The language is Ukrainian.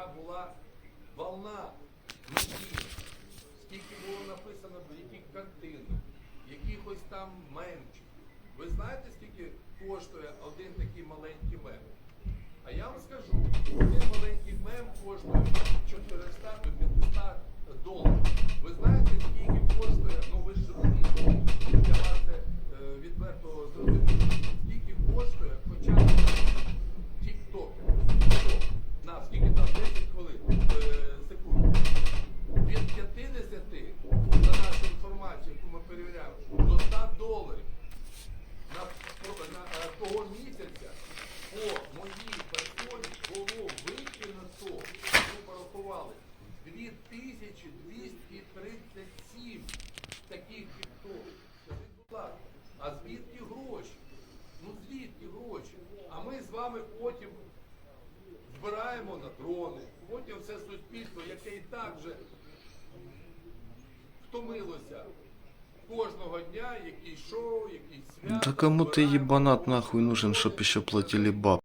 яка була волна медійна, скільки було написано яких картинах, якихось там мемчиків. Ви знаєте, скільки коштує один такий маленький мем? А я вам скажу, один маленький того місяця по моїй персоні було викинуто, ми порахували, 2237 таких тіктоків. Скажіть, будь ласка, а звідки гроші? Ну звідки гроші? А ми з вами потім збираємо на дрони, потім все суспільство, яке і так вже втомилося кожного дня, якісь шоу, якісь свята. Да кому ты ебанат нахуй нужен, щоб чтоб еще платили баб?